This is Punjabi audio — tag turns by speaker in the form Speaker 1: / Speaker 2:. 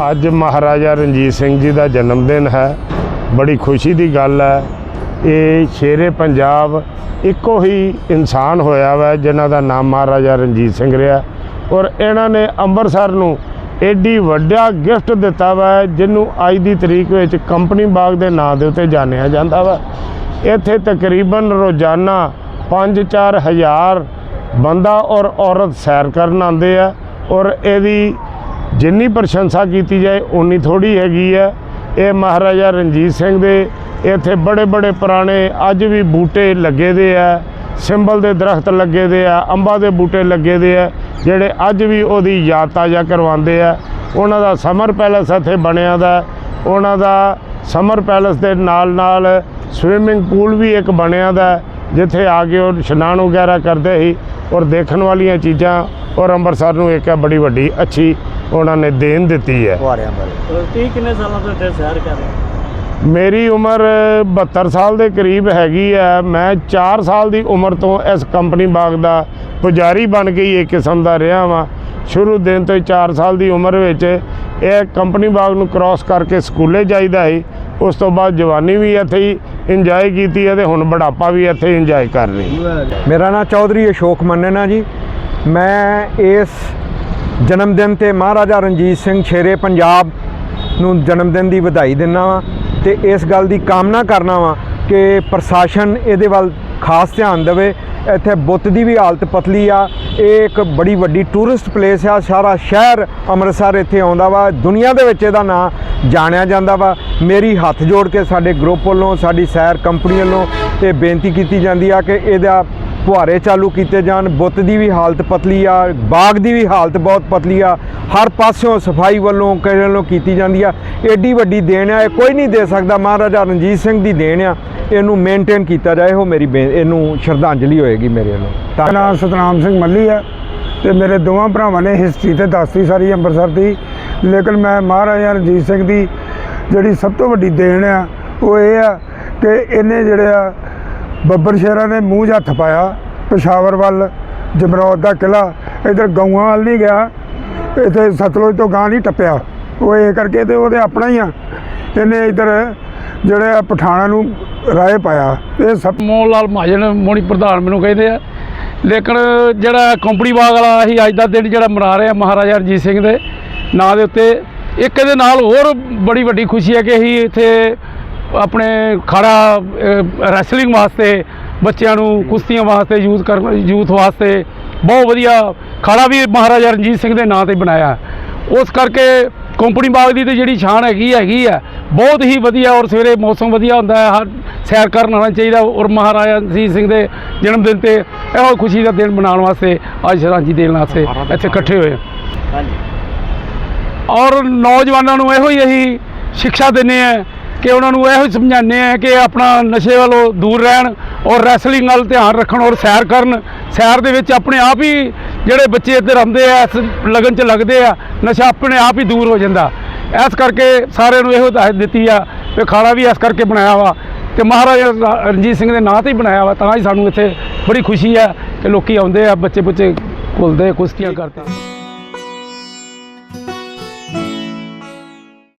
Speaker 1: ਅੱਜ ਮਹਾਰਾਜਾ ਰਣਜੀਤ ਸਿੰਘ ਜੀ ਦਾ ਜਨਮ ਦਿਨ ਹੈ। ਬੜੀ ਖੁਸ਼ੀ ਦੀ ਗੱਲ ਹੈ। ਇਹ ਸ਼ੇਰੇ ਪੰਜਾਬ ਇੱਕੋ ਹੀ ਇਨਸਾਨ ਹੋਇਆ ਵਾ ਜਿਨ੍ਹਾਂ ਦਾ ਨਾਮ ਮਹਾਰਾਜਾ ਰਣਜੀਤ ਸਿੰਘ ਰਿਹਾ। ਔਰ ਇਹਨਾਂ ਨੇ ਅੰਮ੍ਰਿਤਸਰ ਨੂੰ ਐਡੀ ਵੱਡਾ ਗਿਫਟ ਦਿੱਤਾ ਵਾ ਜਿਹਨੂੰ ਅੱਜ ਦੀ ਤਰੀਕ ਵਿੱਚ ਕੰਪਨੀ ਬਾਗ ਦੇ ਨਾਂ ਦੇ ਉੱਤੇ ਜਾਣਿਆ ਜਾਂਦਾ ਵਾ। ਇੱਥੇ ਤਕਰੀਬਨ ਰੋਜ਼ਾਨਾ 5-4 ਹਜ਼ਾਰ ਬੰਦਾ ਔਰ ਔਰਤ ਸੈਰ ਕਰਨ ਆਉਂਦੇ ਆ। ਔਰ ਇਹਦੀ ਜਿੰਨੀ ਪ੍ਰਸ਼ੰਸਾ ਕੀਤੀ ਜਾਏ ਉਨੀ ਥੋੜੀ ਹੈਗੀ ਹੈ ਇਹ ਮਹਾਰਾਜਾ ਰਣਜੀਤ ਸਿੰਘ ਦੇ ਇੱਥੇ ਬੜੇ ਬੜੇ ਪੁਰਾਣੇ, ਅੱਜ ਵੀ ਬੂਟੇ ਲੱਗੇ ਦੇ ਆ। ਸਿੰਬਲ ਦੇ ਦਰਖਤ ਲੱਗੇ ਦੇ ਆ, ਅੰਬਾਂ ਦੇ ਬੂਟੇ ਲੱਗੇ ਦੇ ਆ, ਜਿਹੜੇ ਅੱਜ ਵੀ ਉਹਦੀ ਯਾਦ ਤਾਜ਼ਾ ਕਰਵਾਉਂਦੇ ਆ। ਉਹਨਾਂ ਦਾ ਸਮਰ ਪੈਲਸ ਇੱਥੇ ਬਣਿਆ ਦਾ। ਉਹਨਾਂ ਦਾ ਸਮਰ ਪੈਲਸ ਦੇ ਨਾਲ ਨਾਲ ਸਵਿਮਿੰਗ ਪੂਲ ਵੀ ਇੱਕ ਬਣਿਆ ਦਾ, ਜਿੱਥੇ ਆ ਕੇ ਉਹ ਇਸ਼ਨਾਨ ਵਗੈਰਾ ਕਰਦੇ ਸੀ ਔਰ ਦੇਖਣ ਵਾਲੀਆਂ ਚੀਜ਼ਾਂ ਔਰ ਅੰਮ੍ਰਿਤਸਰ ਨੂੰ ਇੱਕ ਬੜੀ ਵੱਡੀ ਅੱਛੀ ਉਹਨਾਂ ਨੇ ਦੇਣ ਦਿੱਤੀ ਹੈ।
Speaker 2: ਫੁਹਾਰਿਆਂ ਬਾਰੇ।
Speaker 3: ਤੁਸੀਂ ਕਿੰਨੇ ਸਾਲਾਂ ਤੋਂ ਇੱਥੇ ਸੈਰ ਕਰ ਰਹੇ ਹੋ?
Speaker 1: ਮੇਰੀ ਉਮਰ 72 ਸਾਲ ਦੇ ਕਰੀਬ ਹੈਗੀ ਹੈ। ਮੈਂ 4 ਸਾਲ ਦੀ ਉਮਰ ਤੋਂ ਇਸ ਕੰਪਨੀ ਬਾਗ ਦਾ ਪੁਜਾਰੀ ਬਣ ਕੇ ਹੀ ਇੱਕ ਕਿਸਮ ਦਾ ਰਿਹਾ ਵਾਂ। ਸ਼ੁਰੂ ਦਿਨ ਤੋਂ ਹੀ 4 ਸਾਲ ਦੀ ਉਮਰ ਵਿੱਚ ਇਹ ਕੰਪਨੀ ਬਾਗ ਨੂੰ ਕ੍ਰਾਸ ਕਰਕੇ ਸਕੂਲੇ ਜਾਈਦਾ ਸੀ। ਉਸ ਤੋਂ ਬਾਅਦ ਜਵਾਨੀ ਵੀ ਇੱਥੇ ਹੀ ਇੰਜੋਏ ਕੀਤੀ ਹੈ ਤੇ ਹੁਣ ਬੁਢਾਪਾ ਵੀ ਇੱਥੇ ਇੰਜੋਏ ਕਰ ਰਹੀ
Speaker 2: ਮੇਰਾ ਨਾਮ ਚੌਧਰੀ ਅਸ਼ੋਕ ਮੰਨਣਾ ਜੀ। ਮੈਂ ਇਸ ਜਨਮ ਦਿਨ ਤੇ ਮਹਾਰਾਜਾ ਰਣਜੀਤ ਸਿੰਘ ਸ਼ੇਰੇ ਪੰਜਾਬ ਨੂੰ ਜਨਮ ਦਿਨ ਦੀ ਵਧਾਈ ਦਿੰਦਾ ਵਾਂ ਤੇ ਇਸ ਗੱਲ ਦੀ ਕਾਮਨਾ ਕਰਨਾ ਵਾਂ ਕਿ ਪ੍ਰਸ਼ਾਸਨ ਇਹਦੇ ਵੱਲ ਖਾਸ ਧਿਆਨ ਦੇਵੇ। ਇੱਥੇ ਬੁੱਤ ਦੀ ਵੀ ਹਾਲਤ ਪਤਲੀ ਆ। ਇਹ ਇੱਕ ਬੜੀ ਵੱਡੀ ਟੂਰਿਸਟ ਪਲੇਸ ਆ। ਸਾਰਾ ਸ਼ਹਿਰ ਅੰਮ੍ਰਿਤਸਰ ਇੱਥੇ ਆਉਂਦਾ ਵਾ। ਦੁਨੀਆ ਦੇ ਵਿੱਚ ਇਹਦਾ ਨਾਂ ਜਾਣਿਆ ਜਾਂਦਾ ਵਾ। ਮੇਰੀ ਹੱਥ ਜੋੜ ਕੇ ਸਾਡੇ ਗਰੁੱਪ ਵੱਲੋਂ, ਸਾਡੀ ਸੈਰ ਕੰਪਨੀ ਵੱਲੋਂ ਇਹ ਬੇਨਤੀ ਕੀਤੀ ਜਾਂਦੀ ਆ ਕਿ ਇਹਦਾ ਫੁਹਾਰੇ ਚਾਲੂ ਕੀਤੇ ਜਾਣ, ਬੁੱਤ ਦੀ ਵੀ ਹਾਲਤ ਪਤਲੀ ਆ, ਬਾਗ ਦੀ ਵੀ ਹਾਲਤ ਬਹੁਤ ਪਤਲੀ ਆ। ਹਰ ਪਾਸਿਓਂ ਸਫ਼ਾਈ ਵੱਲੋਂ ਕਿਸੇ ਵੱਲੋਂ ਕੀਤੀ ਜਾਂਦੀ ਆ। ਐਡੀ ਵੱਡੀ ਦੇਣ ਆ, ਇਹ ਕੋਈ ਨਹੀਂ ਦੇ ਸਕਦਾ। ਮਹਾਰਾਜਾ ਰਣਜੀਤ ਸਿੰਘ ਦੀ ਦੇਣ ਆ, ਇਹਨੂੰ ਮੇਨਟੇਨ ਕੀਤਾ ਜਾਏ। ਉਹ ਮੇਰੀ ਬੇ- ਇਹਨੂੰ ਸ਼ਰਧਾਂਜਲੀ ਹੋਏਗੀ ਮੇਰੇ ਵੱਲੋਂ।
Speaker 4: ਮੇਰਾ
Speaker 2: ਧੰਨਵਾਦ
Speaker 4: ਨਾਮ ਸਤਨਾਮ ਸਿੰਘ ਮੱਲੀ ਆ ਤੇ ਮੇਰੇ ਦੋਵਾਂ ਭਰਾਵਾਂ ਨੇ ਹਿਸਟਰੀ ਤੇ ਦੱਸਤੀ ਸਾਰੀ, ਅੰਮ੍ਰਿਤਸਰ ਦੀ। ਲੇਕਿਨ ਮੈਂ ਮਹਾਰਾਜਾ ਰਣਜੀਤ ਸਿੰਘ ਦੀ ਜਿਹੜੀ ਸਭ ਤੋਂ ਵੱਡੀ ਦੇਣ ਆ, ਉਹ ਇਹ ਆ ਕਿ ਇਹਨੇ ਜਿਹੜੇ ਆ ਬੱਬਰ ਸ਼ੇਰਾਂ ਨੇ ਮੂੰਹ 'ਚ ਹੱਥ ਪਾਇਆ, ਪਸ਼ਾਵਰ ਵੱਲ ਜਮਰੌਦ ਦਾ ਕਿਲਾ ਇਧਰ ਗਊਆਂ ਵੱਲ ਨਹੀਂ ਗਿਆ, ਇੱਥੇ ਸਤਲੁਜ ਤੋਂ ਗਾਂ ਨਹੀਂ ਟੱਪਿਆ। ਉਹ ਇਹ ਕਰਕੇ ਤੇ ਉਹਦੇ ਆਪਣਾ ਹੀ ਆ। ਇਹਨੇ ਇਧਰ ਜਿਹੜੇ ਆ ਪਠਾਣਾ ਨੂੰ ਰਾਏ ਪਾਇਆ। ਇਹ ਸਭ
Speaker 5: ਮੋਹਨ ਲਾਲ ਮਹਾਜਨ ਮੋਣੀ ਪ੍ਰਧਾਨ ਮੈਨੂੰ ਕਹਿੰਦੇ ਆ, ਲੇਕਿਨ ਜਿਹੜਾ ਕੰਪਨੀ ਬਾਗ ਵਾਲਾ ਅਸੀਂ ਅੱਜ ਦਾ ਦਿਨ ਜਿਹੜਾ ਮਨਾ ਰਹੇ ਆ ਮਹਾਰਾਜਾ ਰਣਜੀਤ ਸਿੰਘ ਦੇ ਨਾਂ ਦੇ ਉੱਤੇ, ਇੱਕ ਇਹਦੇ ਨਾਲ ਹੋਰ ਬੜੀ ਵੱਡੀ ਖੁਸ਼ੀ ਹੈ ਕਿ ਅਸੀਂ ਇੱਥੇ ਆਪਣੇ ਖੜਾ ਰੈਸਲਿੰਗ ਵਾਸਤੇ ਬੱਚਿਆਂ ਨੂੰ ਕੁਸ਼ਤੀਆਂ ਵਾਸਤੇ ਯੂਜ਼ ਕਰ ਯੂਥ ਵਾਸਤੇ ਬਹੁਤ ਵਧੀਆ ਖਾੜਾ ਵੀ ਮਹਾਰਾਜਾ ਰਣਜੀਤ ਸਿੰਘ ਦੇ ਨਾਂ ਤੇ ਬਣਾਇਆ। ਉਸ ਕਰਕੇ ਕੰਪਨੀ ਬਾਗ ਦੀ ਤੇ ਜਿਹੜੀ ਸ਼ਾਨ ਹੈਗੀ ਹੈਗੀ ਹੈ ਬਹੁਤ ਹੀ ਵਧੀਆ ਔਰ ਸਵੇਰੇ ਮੌਸਮ ਵਧੀਆ ਹੁੰਦਾ ਹੈ ਹਰ ਸੈਰ ਕਰਨ ਆਉਣਾ ਚਾਹੀਦਾ ਔਰ ਮਹਾਰਾਜਾ ਰਣਜੀਤ ਸਿੰਘ ਦੇ ਜਨਮ ਦਿਨ ਤੇ ਇਹੋ ਖੁਸ਼ੀ ਦਾ ਦਿਨ ਮਨਾਉਣ ਵਾਸਤੇ ਅੱਜ ਸ਼ਰਧਾਂਜਲੀ ਦੇਣ ਵਾਸਤੇ ਇੱਥੇ ਇਕੱਠੇ ਹੋਏ
Speaker 3: ਹਾਂਜੀ।
Speaker 5: ਔਰ ਨੌਜਵਾਨਾਂ ਨੂੰ ਇਹੋ ਹੀ ਅਸੀਂ ਸਿੱਖਿਆ ਦਿੰਦੇ ਆ ਕਿ ਉਹਨਾਂ ਨੂੰ ਇਹੋ ਹੀ ਸਮਝਾਉਂਦੇ ਆ ਕਿ ਆਪਣਾ ਨਸ਼ੇ ਵੱਲੋਂ ਦੂਰ ਰਹਿਣ ਔਰ ਰੈਸਲਿੰਗ ਵੱਲ ਧਿਆਨ ਰੱਖਣ ਔਰ ਸੈਰ ਕਰਨ। ਸੈਰ ਦੇ ਵਿੱਚ ਆਪਣੇ ਆਪ ਹੀ ਜਿਹੜੇ ਬੱਚੇ ਇੱਧਰ ਆਉਂਦੇ ਆ, ਇਸ ਲਗਨ 'ਚ ਲੱਗਦੇ ਆ, ਨਸ਼ਾ ਆਪਣੇ ਆਪ ਹੀ ਦੂਰ ਹੋ ਜਾਂਦਾ। ਇਸ ਕਰਕੇ ਸਾਰਿਆਂ ਨੂੰ ਇਹੋ ਹਦਾਇਤ ਦਿੱਤੀ ਆ ਕਿ ਖਾਣਾ ਵੀ ਇਸ ਕਰਕੇ ਬਣਾਇਆ ਵਾ ਤੇ ਮਹਾਰਾਜਾ ਰਣਜੀਤ ਸਿੰਘ ਦੇ ਨਾਂ ਤੇ ਹੀ ਬਣਾਇਆ ਵਾ, ਤਾਂ ਹੀ ਸਾਨੂੰ ਇੱਥੇ ਬੜੀ ਖੁਸ਼ੀ ਆ ਕਿ ਲੋਕੀ ਆਉਂਦੇ ਆ ਬੱਚੇ ਬੁੱਚੇ ਘੁਲਦੇ ਕੁਸ਼ਤੀਆਂ ਕਰਦੇ